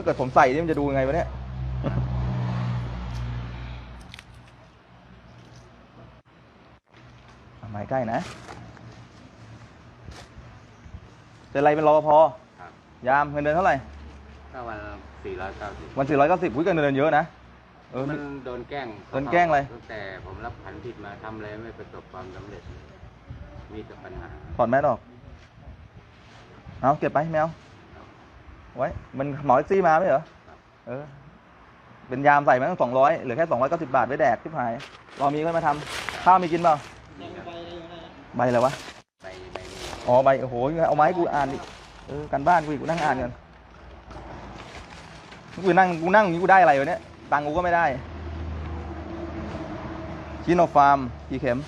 าเกิดผมใส่นี่มันจะดูยังไงวะเนี่ยเอาไม้ใกล้นะจะอะไรเป็นรปภครับยามเงินเดือนเท่าไหร่ก็วันสี่ร้อยเก้าสิบวันสี่ร้อยเก้าสิบอุ้ยเงินเดือนเยอะนะเออ มันี่นโดนแกล้งโดนแกล้งอะไร ตั้งแต่ผมรับผันผิดมาทำอะไรไม่ประสบความสำเร็จ มีแต่ปัญหา ถอดแมสออก เอาเก็บไปแมว ไว้ มันหมอแท็กซี่มาไหมเหรอ เออ เป็นยามใส่มาตั้งสองร้อยเหลือแค่สองร้อยเก้าสิบบาทไว้แดกที่หายรอมีก็มาทำข้าวมีกินเปล่าใบอะไรวะไปไปนี่อ๋อใบโอ้โหเอาไมาให้กูอ่านดิเออกันบ้านกูอีกกูนั่งอ่านกันกูนั่งกูนั่งอย่างนี้กูได้อะไรวะเนี่ยตังกูก็ไม่ได้ชิโนฟาร์มกี่เข็ม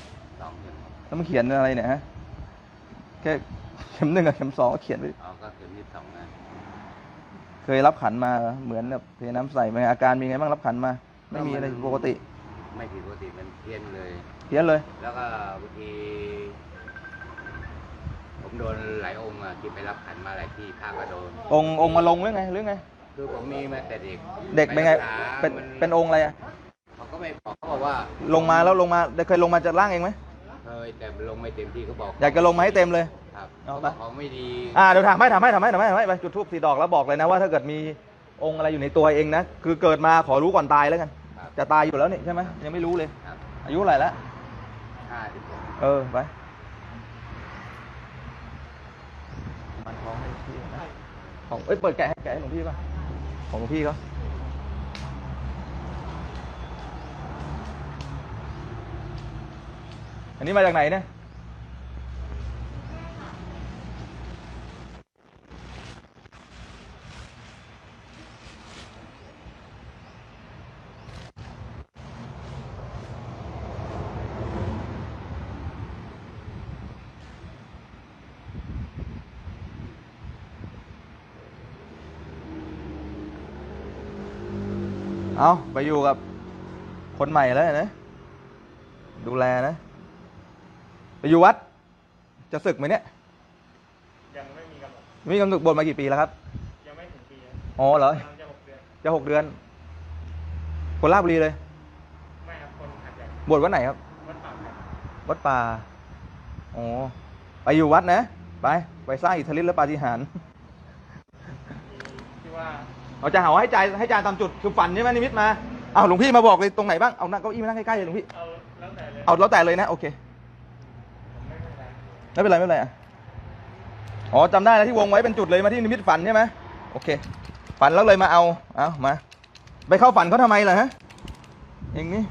สองเดือนแล้วมันเขียนอะไรเนี่ยฮะแค่เข็มหนึ่งกับเข็มสองก็เขียนไปเอาก็เข็มที่สองนะ เคยรับขันมาเหมือนแบบเทน้ำใส่ไหมอาการมีไงบ้างรับขันมา ไม่มีอะไรปกติไม่ผิดปกติมันเพี้ยนเลย เพี้ยนเลย แล้วก็บางที ผมโดนหลายองค์อะที่ไปรับขันมาหลายที่ภาคก็โดน องค์องค์มาลงหรือไงหรือไง คือผมมีมาแต่เด็กเด็กเป็นไง รักษาเป็นมัเป็นองค์อะไรอะเขาก็ไม่บอกเขาบอกว่าลงมาแล้วลงมาได้เคยลงมาจากล่างเองไหมเคยแต่ลงไม่เต็มที่เขาบอกอยากจะลงมาให้เต็มเลย ครับเอาเขาไปบอกเขาไม่ดีอ่าเดี๋ยวถามให้ถามให้ถามให้ถามให้ถามให้ไปจุดทูบสีดอกแล้วบอกเลยนะว่าถ้าเกิดมีองค์อะไรอยู่ในตัวเองนะคือเกิดมาขอรู้ก่อนตายแล้วกัน ครับจะตายอยู่แล้วนี่ใช่ไหมยังไม่รู้เลย ครับอายุเท่าไหร่แล้วห้าสิบหกเออไปมันท้องให้พี่นะของเอ้ยเปิดแกะให้แกะให้หลวงพี่ป่ะของหลวงพี่เขาอันนี้มาจากไหนเนี่ย เอาไปอยู่กับ คนใหม่แล้วนะ ดูแลนะ ไปอยู่วัด จะศึกไหมเนี่ย ยังไม่มีกำหนดมีกำหนดบวชมากี่ปีแล้วครับ ยังไม่ถึงปีครับอ๋อเหรอ กำลังจะหกเดือน จะหกเดือน คนราชบุรีเลย ไม่ครับ คนหัดใหญ่บวชวัดไหนครับ วัดป่าครับวัดป่า อ๋อ ไปอยู่วัดนะ ไป ไปสร้างอิทธิฤทธิ์และปาฏิหาริย์ที่ว่า เราจะหาว่าให้ใจายให้จานตามจุดคือฝันใช่ไหมนิมิตมาเอาหลวงพี่มาบอกเลยตรงไหนบ้างเอานั่งเก้าอี้มานั่งใกล้ๆเลยหลวงพี่เอาแล้วแต่เลยเอาแล้วแต่เลยนะโอเคผมไม่เป็นไรไม่เป็นไรไม่เป็นไรอะอ๋อจำได้แล้วที่วงไว้เป็นจุดเลยมาที่นิมิตฝันใช่ไหมโอเค ฝันแล้วเลยมาเอาเอามาไปเข้าฝันเขาทำไมล่ะฮะเองนี่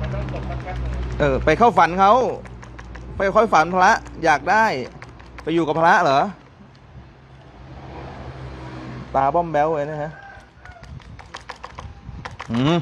มันต้องกดแป๊บๆหนึ่งเออไปเข้าฝันเขาไปค่อยฝันพระอยากได้ ไปอยู่กับพระเหรอ ตาบ้อมแบ้วเลยนะฮะอืม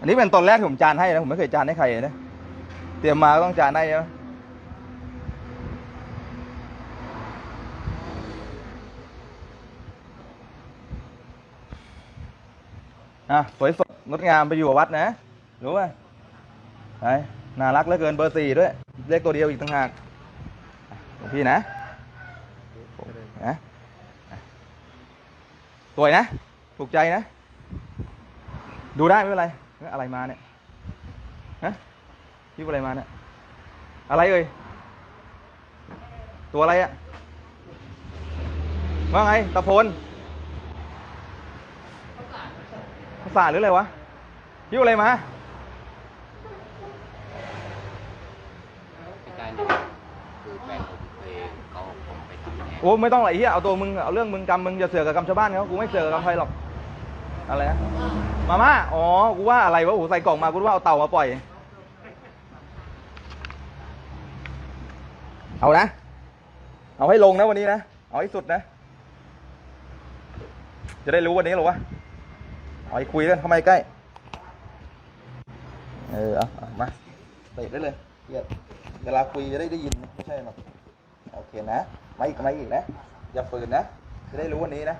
อันนี้เป็นตอนแรกผมจานให้นะ ผมไม่เคยจานให้ใครเลยนะ เตรียมมาก็ต้องจานให้ใช่ไอะสวยสดงดงามไปอยู่วัดนะ รู้ป่ะไปน่ารักเหลือเกินเบอร์สี่ด้วย เลขตัวเดียวอีกต่างหากพี่นะนะสวยนะ ถูกใจนะ ดูได้ไม่เป็นไร อะไรมาเนี่ยฮะยิ้วอะไรมาเนี่ยอะไรเอ่ยตัวอะไรอะว่าไงตะพลภาษาหรืออะไรวะยิ้วอะไรมาโอ้ไม่ต้องอะไหลเฮียเอาตัวมึงเอาเรื่องมึงกรรมมึงอย่าเสือกกับกรรมชาวบ้านเขากูไม่เสือกกับใครหรอกอะไรนะ มาม่า อ๋อ กูว่าอะไรวะโอ้โใส่กล่องมา กูว่าเอาเต่ามาปล่อย เอานะ เอาให้ลงนะวันนี้นะ เอาให้สุดนะ จะได้รู้วันนี้หรอวะเอาไปคุยกันทำไมใกล้ เออเอามาเตะได้เลยเกียดเวลาคุยจะได้ได้ยิน ไม่ใช่หรอก โอเคนะไม่อีกม่อีกนะ อย่าฝืนนะ จะได้รู้วันนี้นะ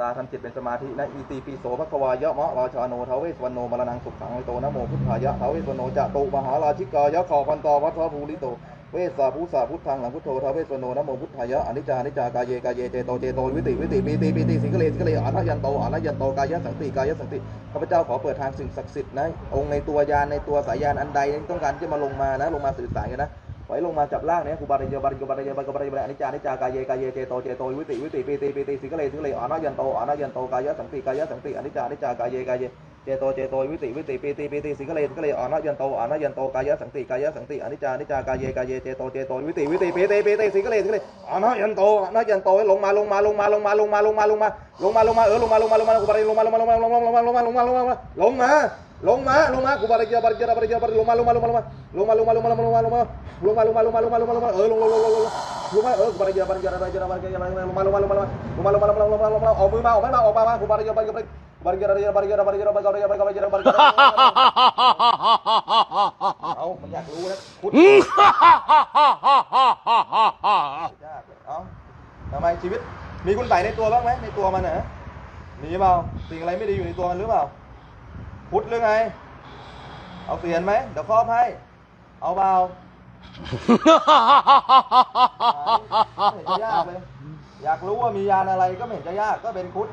ตาทำจิตเป็นสมาธินะอีตีปีโสภควายะมะราชาโนทเวสวรรณโนมรณังสุขังโตนะโมพุทธายะเทวิสวรรณโนจะตุมหาราชิกายะขอพันตอวัทภูริโตเวสสาภูสาพุทธังหลังพุทโธเทวิสวรรณโนนะโมพุทธายะอนิจจานิจจากายเยกายเยเจโตเจโตวิติวิติปิติปิติสิกเลสิกเลอาทยันโตอาทยันโตกายะสังติกายะสังติข้าพเจ้าขอเปิดทางสิ่งศักดิ์สิทธิ์นะองค์ในตัวยานในตัวสายยานอันใดต้องการจะมาลงมานะลงมาสื่อสารกันนะ ไหลลงมาจับล่างเนี่ยคูบาริโยบาริโยบาริโยบาริโยบาริโยบาอนิจจานิจจากายเยกายเยเจโตเจโตวิติวิติปีติปีติสิกเลสิกเลอานายันโตอานายันโตกายะสังติกายะสังติอนิจจานิจจากายเยกายเยเจโตเจโตวิติวิติปีติปีติสิกเลสิกเลอานายันโตอานายันโตกายะสังติกายะสังติอนิจจานิจจากายเยกายเยเจโตเจโตวิติวิติปีติปีติสิกเลสิกเลอานายันโตอนายันโตลงมาลงมาลงมาลงมาลงมาลงมาลงมาลงมาลงมาเออลงมาลงมาลงมาคูบาริลงมาลงมาลงมาลงมาลงมาลงมาลงมาลงมาลงมา ลงมาลงมากูบาร์กาบาร์กาบาริกาบาร์กาลงมาลงมาลงมาลงมาลงมาลงมาลงมาลงมาลงมาลงมาลงมาลงมาลงมาลงมาลงมาลงมาเออลงลงลงลงลงลงมาเออกูบาร์กาบาร์กาบาริกาบาร์กาบาริกาลงมาลงมาลงมาลงมาลงมาลงมาลงมาลงมาลงมาออกมือมาออกไม่มาออกมามากูบาร์กาบาร์กาบาริกาบาร์กาบาร์กาบาร์กาบาร์กาบาร์กาบาร์กาบาร์กาบาร์กาเอามันอยากรู้นะคุณยากเอาทำไมชีวิตมีคุณใส่ในตัวบ้างไหมในตัวมันนะมีเปล่าสิ่งอะารไม่ดีอยู่ในตัวมันารือเปล่า พุทธหรือไง เอาเสียนไหมเดี๋ยวครอบให้ เอาเปล่าไม่เห็นจะยากเลย อยากรู้ว่ามียานอะไรก็ไม่เห็นจะยากก็เป็นพุทธ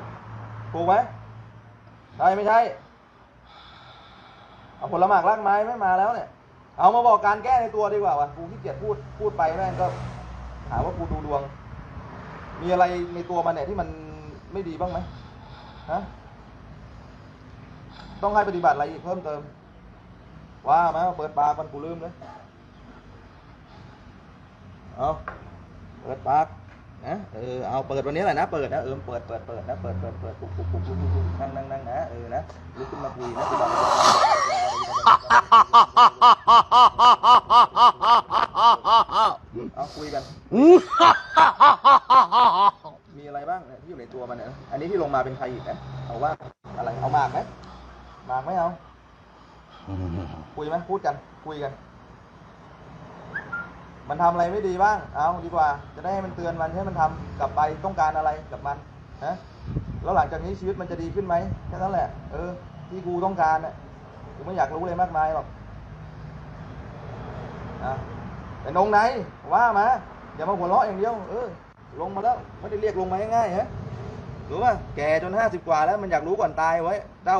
ถูกไหมใช่ไม่ใช่ เอาผลหมากรากไม้ไม่มาแล้วเนี่ย เอามาบอกการแก้ในตัวดีกว่าวะกูขี้เกียจพูดพูดไปแม่งก็หาว่ากูดูดวง มีอะไรในตัวมันเนี่ยที่มันไม่ดีบ้างไหมฮะ ต้องให้ปฏิบัติอะไรอีกเพิ่มเติม ว่ามาเปิดปากมันกูลืมเลยเอาเปิดปากนะเออเอาเปิดวันนี้แหละนะเปิดนะเออเปิดเปิดเปิดนะเปิดเปิดเปิดปุ๊บปุ๊บปุ๊บปุ๊บปุ๊บนั่งนั่งนั่งนะเออนะลุกขึ้นมาคุยนะปฏิบัติเอาคุยกันมีอะไรบ้างนะที่อยู่ในตัวมันเนี่ยอันนี้ที่ลงมาเป็นใครอีกนะเอาว่าอะไรเอามากไหม หมากไหมเอา คุยไหมพูดกัน คุยกัน มันทำอะไรไม่ดีบ้าง เอาดีกว่า จะได้ให้มันเตือนมันให้มันทำกลับไปต้องการอะไรกับมันนะแล้วหลังจากนี้ชีวิตมันจะดีขึ้นไหมแค่นั้นแหละ เออ ที่กูต้องการน่ะกูไม่อยากรู้เลยมากมายหรอกนะเป็นองไหนว่ามาอย่ามาหัวเราะอย่างเดียว เออ ลงมาแล้วไม่ได้เรียกลงมาง่ายๆฮะรู้ป่ะแก่จนห้าสิบกว่าแล้วมันอยากรู้ก่อนตายไว้เด้า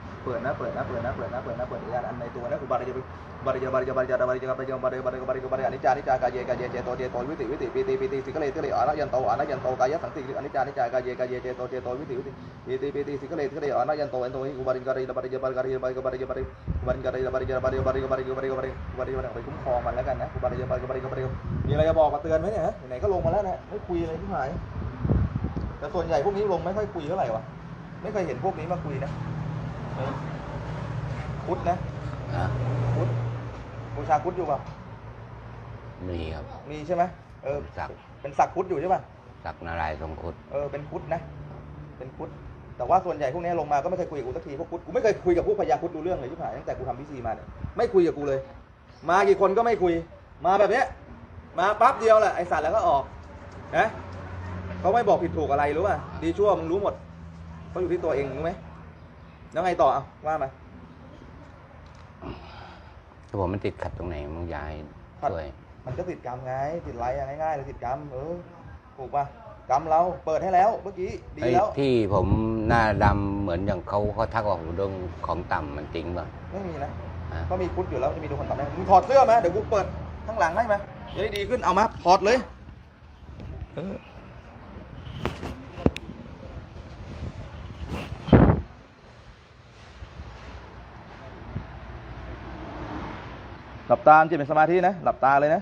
เปิดนะเปิดนะเปิดนะเปิดนะเปิดนะเปิดยานอันในตัวนะกูบาริยบาริยบาริยบาริยบาริยบาริยบาริยบาริยบาริยบาริยอนิจจานิจจากายเยกายเยเจโตเจโตวิติวิติปิติปิติสิกเลสิกเลอนัยันโตอนัยันโตกายสังติอนิจจานิจจากายเยกายเยเจโตเจโตวิติวิติปิติปิติสิกเลสิกเลอนัยันโตอันโตหิกูบาริยบาริยบาริยบาริยบาริยบาริยบาริยบาริยบาริยบาริยบาริยบาริยบาริยบาริยบาริยบาริยบาริยบาริยบาริยไปคุ้มครองมันแล้วกันนะกูบาริยบาริยบาริยบาริยมีอะไรจะบอกมาเตือนไหมเนี่ยไหนก็ลงมาแล้วนะไม่คุยอะไรที่หายแต่ส่วนใหญ่พวกนี้ลงไม่ค่อยคุยเท่าไหร่วะไม่เคยเห็นพวกนี้มาคุยนะ พุทธนะพุทธบูชาพุทธอยู่เปล่ามีครับ มีใช่ไหมเออศักเป็นศักดิ์พุทธอยู่ใช่ป่ะศักดิ์นารายณ์ทรงครุดเออเป็นพุทธนะ เป็นพุทธแต่ว่าส่วนใหญ่พวกนี้ลงมาก็ไม่เคยคุยกับกูสักทีพวกพุทธกูไม่เคยคุยกับพวกพญาพุทธดูเรื่องเลยที่ผ่านตั้งแต่กูทำพิธีมาเนี่ยไม่คุยกับกูเลย มากี่คนก็ไม่คุย มาแบบเนี้ยมาปั๊บเดียวแหละไอสัตว์แล้วก็ออกนะเขาไม่บอกผิดถูกอะไรรู้ป่ะดีชั่วมึงรู้หมดเขาอยู่ที่ตัวเองรู้ไหม แล้วไงต่อเอาว่ามา ถ้าผมมันติดขัดตรงไหนมึงย้ายครัช่วย มันก็ติดกรรมไง ติดไรอะง่ายๆเลยติดกรรมเออถูกปะกรรมเราเปิดให้แล้วเมื่อกี้ดีแล้ว ที่ผมหน้าดำเหมือนอย่างเขาเขาทักว่าผมโดนของต่ำมันจริงป่ะไม่มีนะก็มีพุทธอยู่แล้วจะมีทุกคนต่ำได้มึงถอดเสื้อไหมเดี๋ยวกูเปิดข้างหลังให้มาจะได้ดีขึ้นเอามาถอดเลยเออ หลับตาจิตเป็นสมาธินะ หลับตาเลยนะ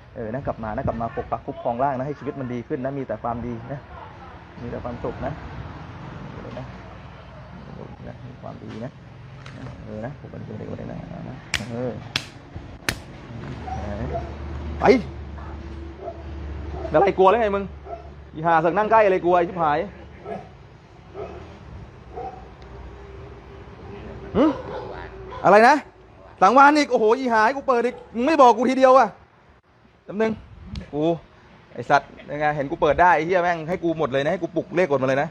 เออนะกลับมานะกลับมาปกปักคุ้มครองร่างนะให้ชีวิตมันดีขึ้นนะมีแต่ความดีนะมีแต่ความสุขนะนะนะมีความดีนะเออนะผมเป็นเด็กคนนี้นะนะเออไปอะไรกลัวแล้วไงมึงอีหาสักนั่งใกล้อะไรกลัวไอ้ชิบหายอะไรนะสังวานอีกโอ้โหอีหายกูเปิดอีกมึงไม่บอกกูทีเดียวอะำนึงกูไอสัตว์ยังไงเห็นกูเปิดได้ไอ้เหี้ยแม่งให้กูหมดเลยนะให้กูปลุกเลขกดมาเลยนะ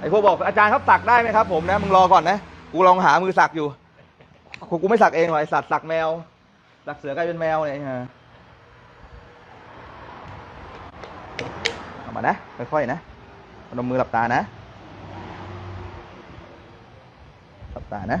ไอพวกบอกอาจารย์ครับสักได้ไหมครับผมนะมึงรอก่อนนะกูลองหามือสักอยู่กูกูไม่สักเองหรอกไอสัตว์สักแมวสักเสือกลายเป็นแมวเนี่ยไอ้ห่าเอามานะค่อยๆนะพนมมือหลับตานะหลับตานะ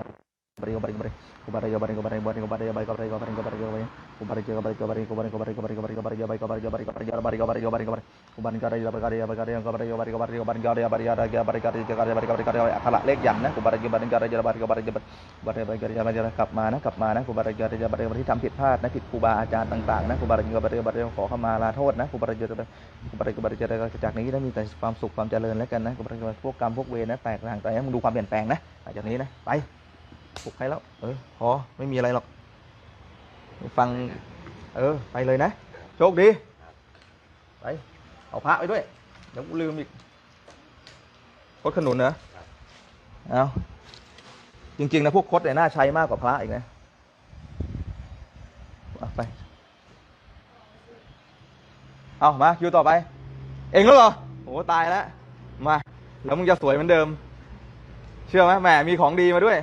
จารย์ต่างๆนะกุบาริยบาริยบาริขอเข้ามาลาโทษนะกุบาริยบาริกุบาริยบาริจากนี้นะมีแต่ความสุขความเจริญแล้วกันนะกุบาริยบาริพวกกรรมพวกเวรนะแตกต่างแต่มึงดูความเปลี่ยนแปลงนะหลังจากนี้นะไป ปลุกใครแล้ว เออพอไม่มีอะไรหรอก ฟัง เออ ไปเลยนะ โชคดี ไป เอาพระไปด้วย เดี๋ยวกูลืมอีกคดขนุนเหรอเอาจริง ๆ นะ พวกคดเนี่ยน่าใช้มากกว่าพระอีกนะไป เอามาคิวต่อไป เองแล้วเหรอโอ้ตายแล้ว มา แล้วมึงจะสวยเหมือนเดิม เชื่อไหมแหมมีของดีมาด้วย